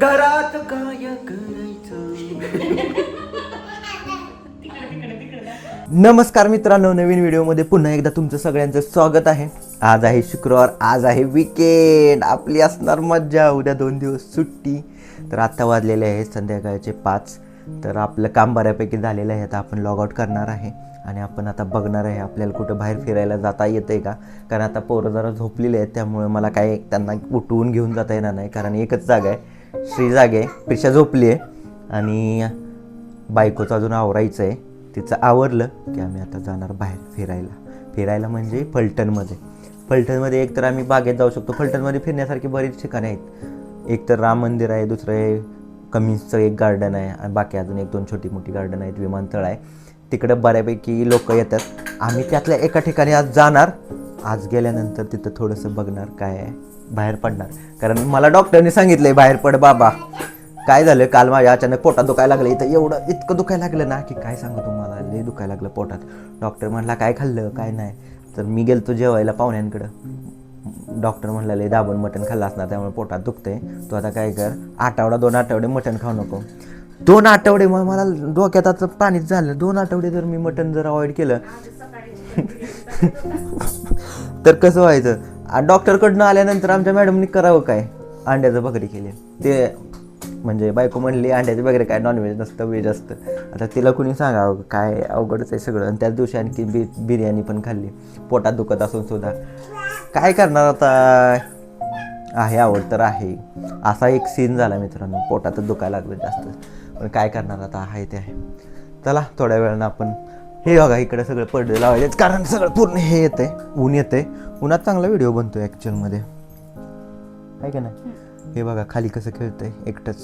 घरात काय करायचं नमस्कार मित्रांनो नवीन व्हिडिओमध्ये पुन्हा एकदा तुमचं सगळ्यांचं स्वागत आहे. आज आहे शुक्रवार आज आहे विकेंड आपली असणार मज्जा उद्या दोन दिवस सुट्टी. तर आत्ता वाजलेले आहे संध्याकाळचे पाच. तर आपलं काम बऱ्यापैकी झालेलं आहे आता आपण लॉग आउट करणार आहे. आणि आपण आता बघणार आहे आपल्याला कुठं बाहेर फिरायला जाता येतं आहे का? कारण आता पोरं जरा झोपलेले आहेत त्यामुळे मला काय त्यांना उठवून घेऊन जाता येणार नाही कारण एकच जागा आहे. श्री जागे आहे प्रिशा झोपली आहे आणि बायकोचं अजून आवरायचं आहे तिचं आवरलं की आम्ही आता जाणार बाहेर फिरायला. फिरायला म्हणजे फलटणमध्ये. फलटणमध्ये एक तर आम्ही बागेत जाऊ शकतो. फलटणमध्ये फिरण्यासारखी बरीच ठिकाणे आहेत. एक तर राम मंदिर आहे दुसरं आहे कमिन्सचं एक गार्डन आहे आणि बाकी अजून एक दोन छोटी मोठी गार्डन आहेत विमानतळ आहे. तिकडं बऱ्यापैकी लोक येतात. आम्ही त्यातल्या एका ठिकाणी आज जाणार. आज गेल्यानंतर तिथं थोडंसं बघणार काय आहे बाहेर पडणार. कारण मला डॉक्टरने सांगितलंय बाहेर पड बाबा. काय झालं काल माझ्या अचानक पोटात दुखायला लागलं. इथं एवढं इतकं दुखायला लागलं ना की काय सांगू तुम्हाला लय दुखायला लागलं पोटात. डॉक्टर म्हणला काय खाल्लं काय नाही. तर मी गेलतो जेवायला पाहुण्यांकडं. डॉक्टर म्हणला लय दाबून मटण खाल्लं असणार त्यामुळे पोटात दुखतंय. तू आता काय कर आठवडा दोन आठवडे मटण खाऊ नको. दोन आठवडे मग मला डोक्यात आता पाणीच झालं. दोन आठवडे जर मी मटण जर अवॉइड केलं. तर कसं व्हायचं? डॉक्टरकडनं आल्यानंतर आमच्या मॅडमनी करावं काय? अंड्याचं बकरी केली. ते म्हणजे बायको म्हणली अंड्याचं वगैरे काय नॉनव्हेज नसतं व्हेज असतं. आता तिला कुणी सांगावं काय अवघडच आहे सगळं. आणि त्याच दिवशी आणखी बि बिर्याणी पण खाल्ली. पोटात दुखत असून सुद्धा. काय करणार आता? आहे आवड तर आहे. असा एक सीन झाला मित्रांनो. पोटातच दुखायला लागलं जास्त. पण काय करणार आता? आहे ते आहे. चला थोड्या वेळानं आपण हे बघा इकडे सगळं पडदे लावायचे कारण सगळं पूर्ण हे येते ऊन येते उन्हात चांगला व्हिडिओ बनतोय ॲक्च्युअलमध्ये आहे का नाही? हे बघा खाली कसं खेळतंय एकटंच.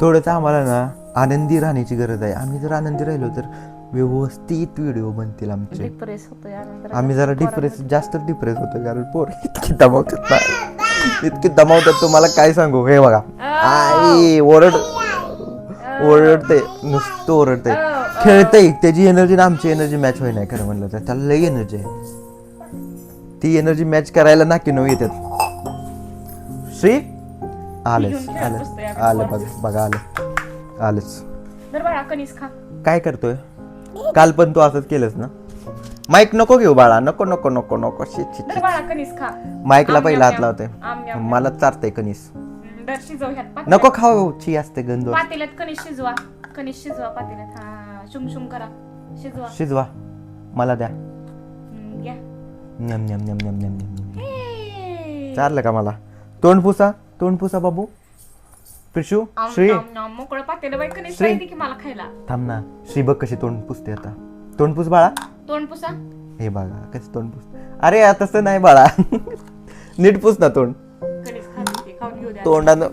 थोडंच आम्हाला ना आनंदी राहण्याची गरज आहे. आम्ही जर आनंदी राहिलो तर व्यवस्थित व्हिडिओ बनतील आमचे. आम्ही जरा डिप्रेस जास्तच डिप्रेस होतो कारण पोर इतकी दमावतात ना. इतकी दमावतात तुम्हाला काय सांगू? हे बघा. आई ओरड. ओरडते नुसतं ओरडते खेळते त्याची एनर्जी ना आमची एनर्जी मॅच होई नाही खरं म्हणलं तर. त्याला लई एनर्जी आहे. ती एनर्जी मॅच करायला ना की नऊ येतात श्री आलेच आलं आलं बघ बघा आलं आलंच काय करतोय? काल पण तू असंच केलंस ना? माईक नको घेऊ बाळा नको नको नको नको. माईकला पहिला हात लावते. मला चारते कणीस. दर शिजव ह्यात पातेल्यात. नको खाऊ ची असते गंध पातेल्यात कणीस शिजवा कणीस शिजवा पातेल्यात. हा शुम शुम करा. शिजवा. शिजवा. मला द्या. हम्म, घ्या. नम नम नम नम नम नम हे. चारलं का मला? तोंड पुसा तोंड पुसा बाबू. पिशू आम, श्री. मोकळं पातेलं बाई कणीस पाहिजे की मला खायला. थांब ना श्री बघ कशी तोंड पुसते आता. तोंड पुस बाळा. तोंड पुसा. हे बघा कसं तोंड पुस अरे आ, तसं नाही बाळा. नीट पुस ना तोंड. तोंडानं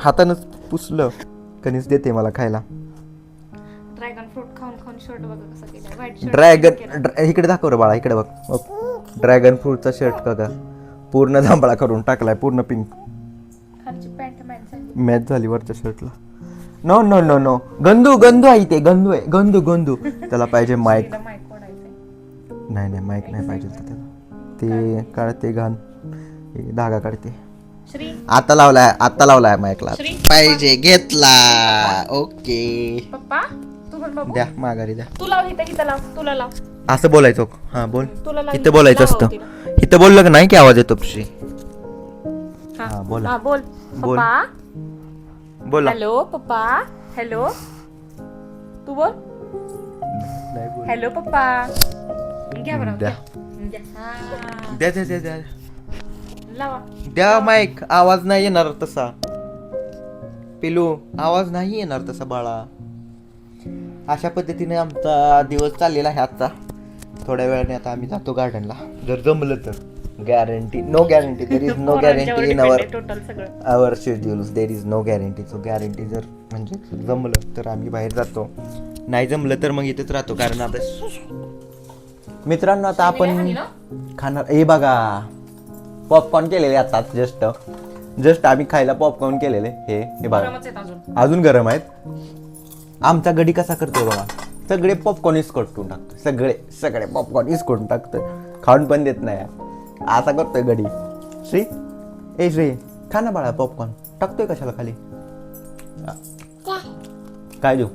हातानंच पुसलं. कणीस देते मला खायला. ड्रॅगन फ्रूट खाऊन खाऊन शर्ट बघा कसं केलं व्हाईट शर्ट ड्रॅगन ड्र- इकडे दाखव रे बाळा इकडे बघ. ड्रॅगन फ्रूटचा शर्ट का पूर्ण जांभळा करून टाकलाय पूर्ण पिंक खालची पॅन्ट मॅन मॅच झाली वरच्या शर्टला नो नो नो नो गंदू गंदू आहे ते गंदू आहे. गंदू गंदू. त्याला पाहिजे माईक माईक ओढायचंय. नाही नाही माईक नाही पाहिजे होतं त्याला. ते काढते घाण. हे धागा काढते. आता लावलाय आता लावलाय माईकला श्री पाहिजे घेतला. ओके. पप्पा तू पण बाबू द्या माघारी द्या. तू लाव इथं इथं लाव तुला लाव. असं बोलायचं. हा बोल. तुला लाव इथं बोलायचं लाव असतं. तिला. इथं बोललं का नाही की आवाज येतो श्री. हा. हा, बोला. हा, बोल. बोल. पप्पा. बोला. हॅलो पप्पा. हॅलो. तू बोल. हॅलो पप्पा. घ्या बरं द्या. घ्या. हा. द्या द्या द्या द्या. लावा. द्या माईक आवाज नाही येणार तसा. पिलू आवाज नाही येणार तसा बाळा. अशा पद्धतीने आमचा दिवस चाललेला आहे आजचा. थोड्या वेळाने आता आम्ही जातो गार्डनला जर जमलं तर. Guarantee no guarantee there is no guarantee in our total सगळं. Our schedules there is no guarantee so guarantee जर म्हणजे जमलं तर आम्ही बाहेर जातो. नाही जमलं तर मग इथेच राहतो. कारण आता मित्रांनो आता आपण खाणार. हे बघा. पॉपकॉर्न केलेले आता जस्ट जस्ट आम्ही खायला पॉपकॉर्न केलेले. हे हे बघा. गरमच आहेत अजून. अजून गरम आहेत. आमचा गडी कसा करतोय बघा. सगळे पॉपकॉर्न इसकटून टाकतोय. सगळे सगळे पॉपकॉर्न इसकटून टाकतोय. खाऊन पण देत नाही. असा करतोय गडी श्री ए श्री खा ना बाळा पॉपकॉर्न टाकतोय कशाला खाली? काय? देऊ?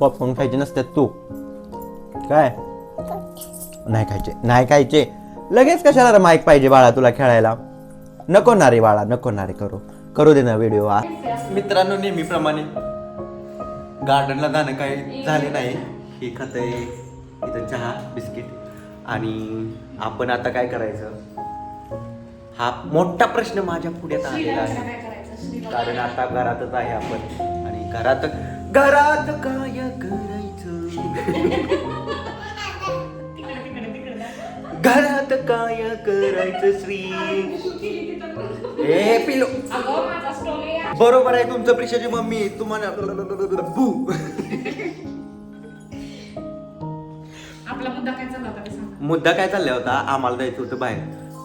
पॉपकॉर्न खायचे नसतात तू. काय? नाही खायचे. नाही खायचे. लगेच कशाला रे माईक पाहिजे बाळा तुला खेळायला? नको ना रे बाळा नको ना रे करू. करू दे ना व्हिडिओ मित्रांनो नेहमीप्रमाणे गार्डनला जाणं काही झाले नाही. हे खात आहे इथं चहा बिस्किट आणि आपण आता काय करायचं? हा मोठा प्रश्न माझ्या पुढ्यात आलेला आहे. कारण आता घरातच आहे आपण. आणि घरात घरात काय करायचं? घरात काय करायचं श्री? ए पिलो बरोबर आहे तुमचं प्रिशाची मम्मी. तुम्हाला भू. आपला मुद्दा काय चालला होता ते सांगा. मुद्दा काय चालला होता? आम्हाला जायचं होतं बाहेर.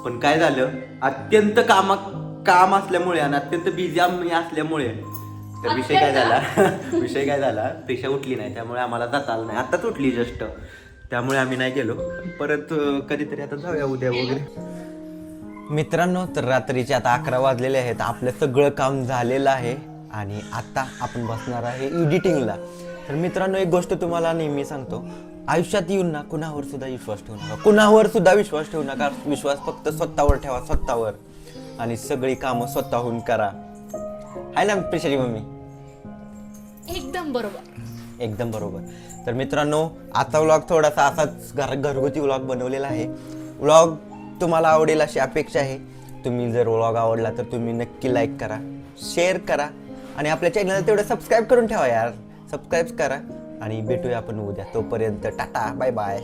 पण काय झालं? अत्यंत कामा काम असल्यामुळे आणि अत्यंत बिझी आम्ही असल्यामुळे तर विषय काय झाला? विषय काय झाला? प्रिशा उठली नाही त्यामुळे आम्हाला जाता आलं नाही. आताच उठली जस्ट. त्यामुळे आम्ही नाही गेलो. परत कधीतरी आता जाऊया उद्या वगैरे. मित्रांनो तर रात्रीचे आता अकरा वाजलेले आहेत. आपलं सगळं काम झालेलं आहे आणि आता आपण बसणार आहे एडिटिंगला तर मित्रांनो एक गोष्ट तुम्हाला नेहमी सांगतो. आयुष्यात येऊन ना कुणावर सुद्धा विश्वास ठेवू नका. कुणावर सुद्धा विश्वास ठेवू नका. विश्वास फक्त स्वतःवर ठेवा स्वतःवर. आणि सगळी कामं स्वतःहून करा. आहे ना प्रिशाची मम्मी? एकदम बरोबर. एकदम बरोबर. तर मित्रांनो आजचा व्लॉग थोडासा असाच घर घरगुती व्लॉग बनवलेला आहे. व्लॉग तुम्हाला आवडेल अशी अपेक्षा आहे. तुम्ही जर व्लॉग आवडला तर तुम्ही नक्की लाईक करा शेअर करा आणि आपल्या चॅनलला तेवढं सबस्क्राईब करून ठेवा यार. सबस्क्राईब करा आणि भेटूया आपण उद्या. तोपर्यंत टाटा बाय बाय